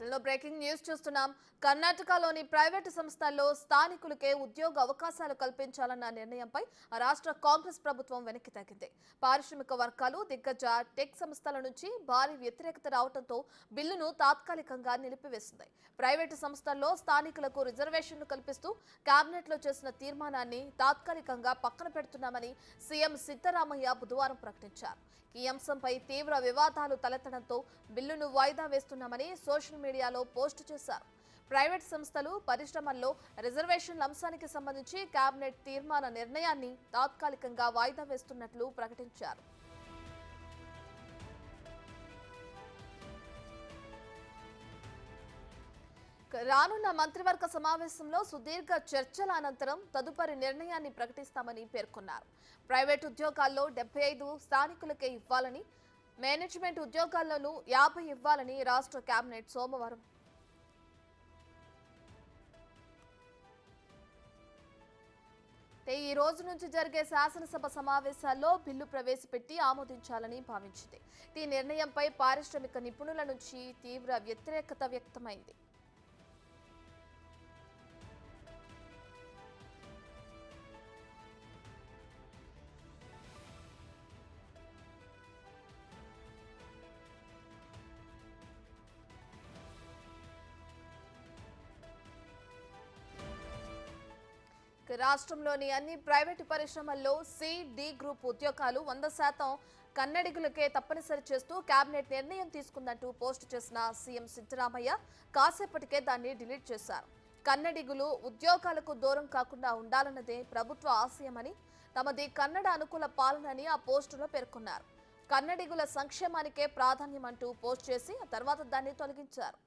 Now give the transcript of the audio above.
బులెటిన్లో breaking news చూస్తున్నాం. కర్ణాటకలోని ప్రైవేటు సంస్థల్లో స్థానికులకే ఉద్యోగ అవకాశాలు కల్పించాలన్న నిర్ణయంపై ఆ రాష్ట్ర కాంగ్రెస్ ప్రభుత్వం వెనక్కి తగ్గింది. పారిశ్రామిక వర్గాలు దిగ్గజ టెక్ సంస్థల నుంచి భారీ వ్యతిరేకత రావడంతో బిల్లును తాత్కాలికంగా నిలిపివేసింది. ప్రైవేటు సంస్థల్లో స్థానికులకు రిజర్వేషన్లు కల్పిస్తూ కేబినెట్లో చేసిన తీర్మానాన్ని తాత్కాలికంగా పక్కన పెడుతున్నామని సీఎం సిద్దరామయ్య బుధవారం ప్రకటించారు. ఈ అంశంపై తీవ్ర వివాదాలు తలెత్తడంతో బిల్లును వాయిదా వేస్తున్నామని సోషల్ మీడియా మీడియాలో పోస్టు చేశారు. ప్రైవేట్ సంస్థలు పరిశ్రమల్లో రిజర్వేషన్ల అంశానికి సంబంధించి కేబినెట్ తీర్మాన నిర్ణయాన్ని తాత్కాలికంగా వాయిదా వేస్తున్నట్లు ప్రకటించారు. రానున్న మంత్రివర్గ సమావేశంలో సుదీర్ఘ చర్చల అనంతరం తదుపరి నిర్ణయాన్ని ప్రకటిస్తామని పేర్కొన్నారు. ప్రైవేట్ ఉద్యోగాల్లో డెబ్బై ఐదు స్థానికులకే ఇవ్వాలని మేనేజ్మెంట్ ఉద్యోగాల్లోనూ యాభై ఇవ్వాలని రాష్ట్ర కేబినెట్ సోమవారం. ఈ రోజు నుంచి జరిగే శాసనసభ సమావేశాల్లో బిల్లు ప్రవేశపెట్టి ఆమోదించాలని భావించింది. ఈ నిర్ణయంపై పారిశ్రామిక నిపుణుల నుంచి తీవ్ర వ్యతిరేకత వ్యక్తమైంది. రాష్ట్రంలోని అన్ని ప్రైవేటు పరిశ్రమల్లో సి డి గ్రూప్ ఉద్యోగాలు వంద శాతం కన్నడిగులకే తప్పనిసరి చేస్తూ కేబినెట్ నిర్ణయం తీసుకుందంటూ పోస్ట్ చేసిన సీఎం సిద్ధరామయ్య కాసేపటికే దాన్ని డిలీట్ చేశారు. కన్నడిగులు ఉద్యోగాలకు దూరం కాకుండా ఉండాలన్నదే ప్రభుత్వ ఆశయమని తమది కన్నడ అనుకూల పాలనని ఆ పోస్టులో పేర్కొన్నారు. కన్నడిగుల సంక్షేమానికే ప్రాధాన్యమంటూ పోస్ట్ చేసి ఆ తర్వాత దాన్ని తొలగించారు.